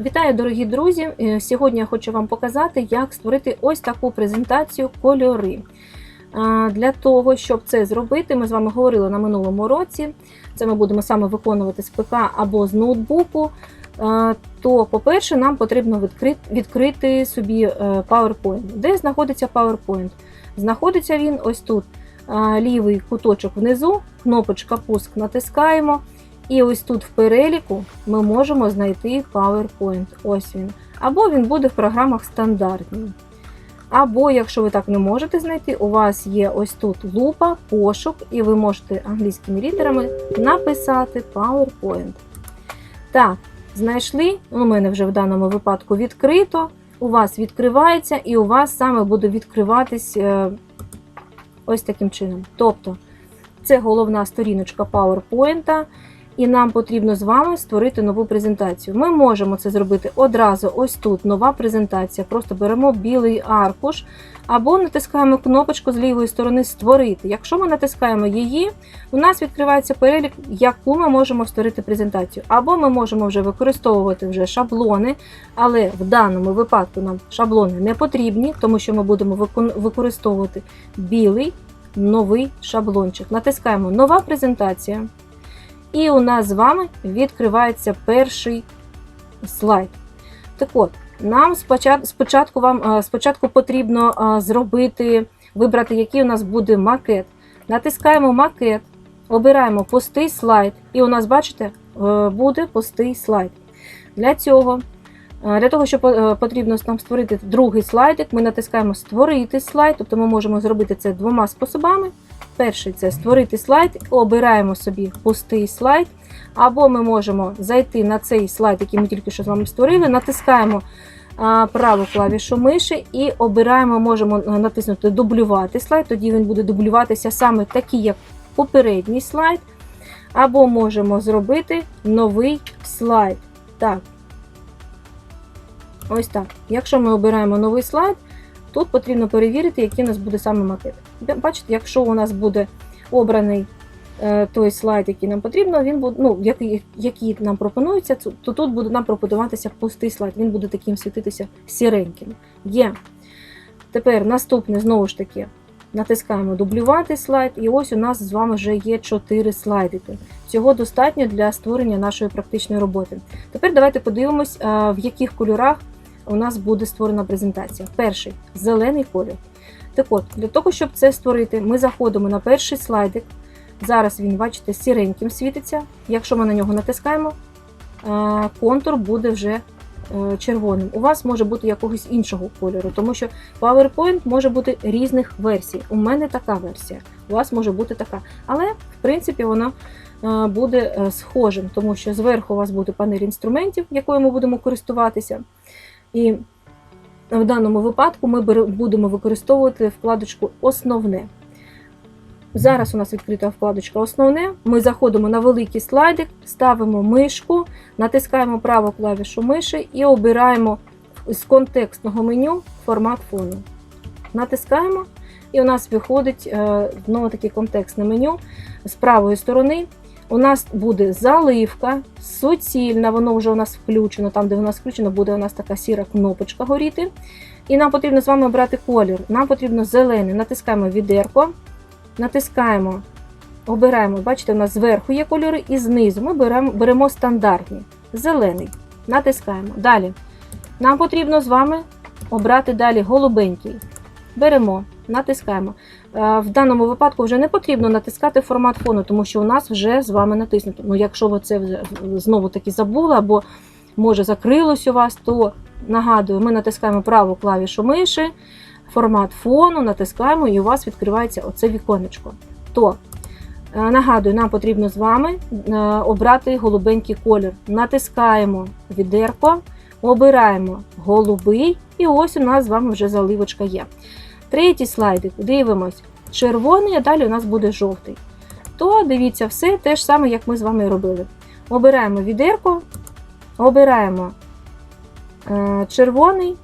Вітаю, дорогі друзі! Е, Сьогодні я хочу вам показати, як створити ось таку презентацію кольори. Для того, щоб це зробити, ми з вами говорили на минулому році. Це ми будемо саме виконувати з ПК або з ноутбуку. То, по-перше, нам потрібно відкрити, собі е, PowerPoint. Де знаходиться PowerPoint? Знаходиться він ось тут. Лівий куточок внизу, кнопочка пуск натискаємо. І ось тут в переліку ми можемо знайти PowerPoint. Ось він. Або він буде в програмах стандартні. Або, якщо ви так не можете знайти, у вас є ось тут лупа, пошук, і ви можете англійськими літерами написати PowerPoint. Так, знайшли. У мене вже в даному випадку відкрито. У вас відкривається, і у вас саме буде відкриватись е, ось таким чином. Тобто, це головна сторіночка PowerPoint. І нам потрібно з вами створити нову презентацію. Ми можемо це зробити одразу ось тут нова презентація. Просто беремо білий аркуш або натискаємо кнопочку з лівої сторони Створити. Якщо ми натискаємо її, у нас відкривається перелік, яку ми можемо створити презентацію. Або ми можемо вже використовувати вже шаблони, але в даному випадку нам шаблони не потрібні, тому що ми будемо використовувати білий новий шаблончик. Натискаємо Нова презентація. І у нас з вами відкривається перший слайд. Так от, нам спочатку, спочатку, вам, спочатку потрібно зробити, вибрати, який у нас буде макет. Натискаємо макет, обираємо пустий слайд, і у нас, бачите, е, буде пустий слайд. Для цього, для того, щоб е, потрібно нам створити другий слайдик, ми натискаємо Створити слайд, тобто ми можемо зробити це двома способами. Перший це створити слайд, обираємо собі пустий слайд, або ми можемо зайти на цей слайд, який ми тільки що з вами створили, натискаємо праву клавішу миші і обираємо, можемо натиснути Дублювати слайд, тоді він буде дублюватися саме такий, як попередній слайд. Або можемо зробити новий слайд. Так. Ось так. Якщо ми обираємо новий слайд, Тут потрібно перевірити, який у нас буде саме макет. Бачите, якщо у нас буде обраний е, той слайд, який нам потрібно, він буде, ну, який, який нам пропонується, то тут буде нам пропонуватися пустий слайд. Він буде таким світитися сіреньким. Є. Тепер наступне, знову ж таки, натискаємо дублювати слайд, і ось у нас з вами вже є 4 слайдики. Цього достатньо для створення нашої практичної роботи. Тепер давайте подивимось, в яких кольорах у нас буде створена презентація. Перший зелений колір. Так от, для того, щоб це створити, ми заходимо на перший слайдик. Зараз він, бачите, сіреньким світиться. Якщо ми на нього натискаємо, контур буде вже е, червоним. У вас може бути якогось іншого кольору, тому що PowerPoint може бути різних версій. У мене така версія, у вас може бути така. Але, в принципі, вона е, буде е, схожим, тому що зверху у вас буде панель інструментів, якою ми будемо користуватися. І в даному випадку ми будемо використовувати вкладочку Основне. Зараз у нас відкрита вкладочка Основне. Ми заходимо на великий слайдик, ставимо мишку, натискаємо праву клавішу миші і обираємо з контекстного меню формат фону. Натискаємо, і у нас виходить е, знову таке контекстне меню з правої сторони у нас буде заливка, суцільна, воно вже у нас включено. Там, де у нас включено, буде у нас така сіра кнопочка горіти. І нам потрібно з вами обрати колір. Нам потрібно зелений. Натискаємо відерко, натискаємо, обираємо, бачите, у нас зверху є кольори, і знизу ми беремо, беремо стандартні. Зелений. Натискаємо. Далі. Нам потрібно з вами обрати далі голубенький. Беремо натискаємо. Е, в даному випадку вже не потрібно натискати формат фону, тому що у нас вже з вами натиснуто. Ну, Якщо ви це знову таки забули, або може закрилось у вас, то нагадую, ми натискаємо праву клавішу миші, формат фону, натискаємо, і у вас відкривається оце віконечко. То, е, нагадую, нам потрібно з вами е, обрати голубенький колір. Натискаємо відерко, обираємо голубий, і ось у нас з вами вже заливочка є. Третій слайдик, дивимось, червоний, а далі у нас буде жовтий. То дивіться, все те ж саме, як ми з вами робили. Обираємо відерко, обираємо е, червоний.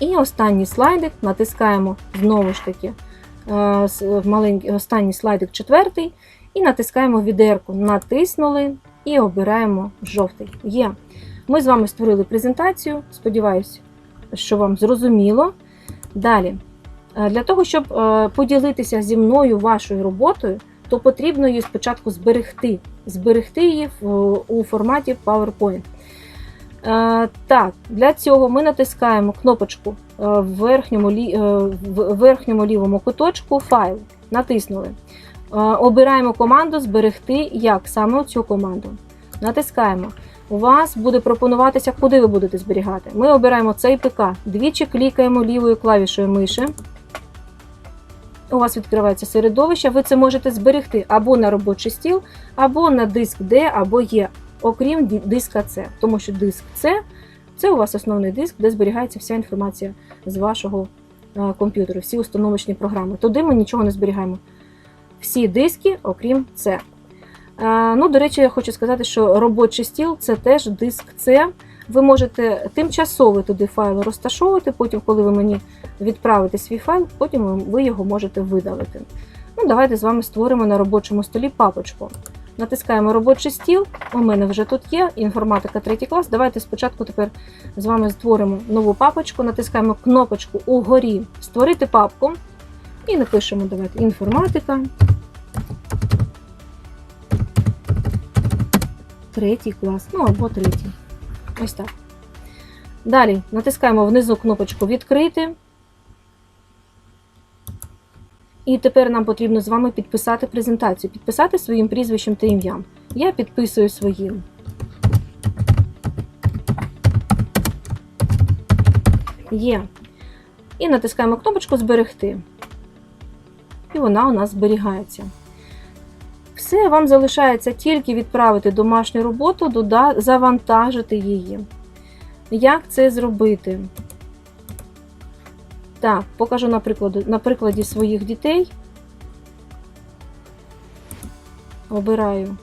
І останній слайдик натискаємо знову ж таки е, маленький, останній слайдик четвертий, і натискаємо відерку. Натиснули і обираємо жовтий. Є. Ми з вами створили презентацію. Сподіваюсь, що вам зрозуміло. Далі, е, для того, щоб е, поділитися зі мною вашою роботою, то потрібно її спочатку зберегти. Зберегти її у форматі PowerPoint. Е, Так, для цього ми натискаємо кнопочку в верхньому, в верхньому лівому куточку файл. Натиснули. Обираємо команду Зберегти як саме цю команду. Натискаємо. У вас буде пропонуватися, куди ви будете зберігати. Ми обираємо цей ПК. Двічі клікаємо лівою клавішою миші. У вас відкривається середовище. Ви це можете зберегти або на робочий стіл, або на диск D, або Є, окрім диска C. Тому що диск C це у вас основний диск, де зберігається вся інформація з вашого е, комп'ютеру, всі установочні програми. Туди ми нічого не зберігаємо. Всі диски, окрім C. Ну, до речі, я хочу сказати, що робочий стіл це теж диск C. Ви можете тимчасово туди файл розташовувати, потім, коли ви мені відправите свій файл, потім ви його можете видалити. Ну, давайте з вами створимо на робочому столі папочку. Натискаємо робочий стіл. У мене вже тут є інформатика 3 клас. Давайте спочатку тепер з вами створимо нову папочку, натискаємо кнопочку угорі Створити папку і напишемо давайте інформатика. Третій клас, ну або третій. Ось так. Далі натискаємо внизу кнопочку Відкрити. І тепер нам потрібно з вами підписати презентацію, підписати своїм прізвищем та ім'ям. Я підписую своїм. Є. І натискаємо кнопочку Зберегти. І вона у нас зберігається. Все, вам залишається тільки відправити домашню роботу, дода- завантажити її. Як це зробити? Так, покажу на прикладі, на прикладі своїх дітей. Обираю.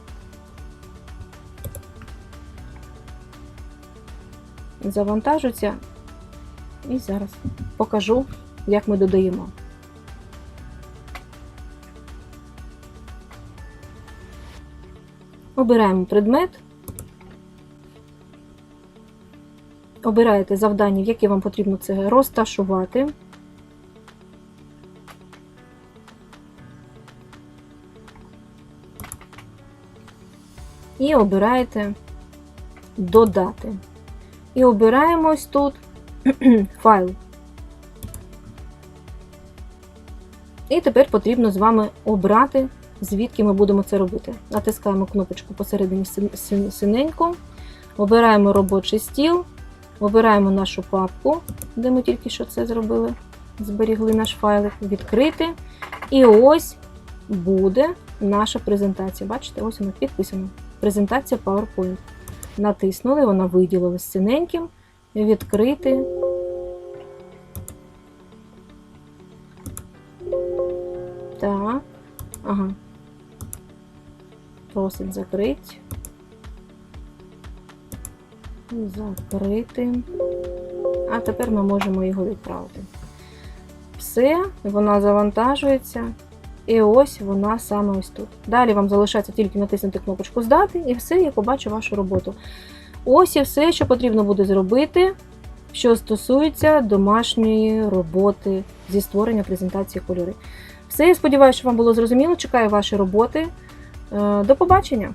Завантажується. І зараз покажу, як ми додаємо. Обираємо предмет. Обираєте завдання, в яке вам потрібно це розташувати. І обираєте додати. І обираємо ось тут файл. І тепер потрібно з вами обрати, звідки ми будемо це робити. Натискаємо кнопочку посередині син- син- синеньку, обираємо робочий стіл, обираємо нашу папку, де ми тільки що це зробили. Зберігли наш файлик, відкрити. І ось буде наша презентація. Бачите, ось вона підписана. Презентація PowerPoint. Натиснули, вона виділилась синеньким. Відкрити. Так. Ага. Просить закрити. Закрити. А тепер ми можемо його відправити. Все, вона завантажується. І ось вона саме ось тут. Далі вам залишається тільки натиснути кнопочку Здати, і все, я побачу вашу роботу. Ось і все, що потрібно буде зробити, що стосується домашньої роботи зі створення презентації кольори. Все, я сподіваюся, що вам було зрозуміло. Чекаю ваші роботи. Е, До побачення!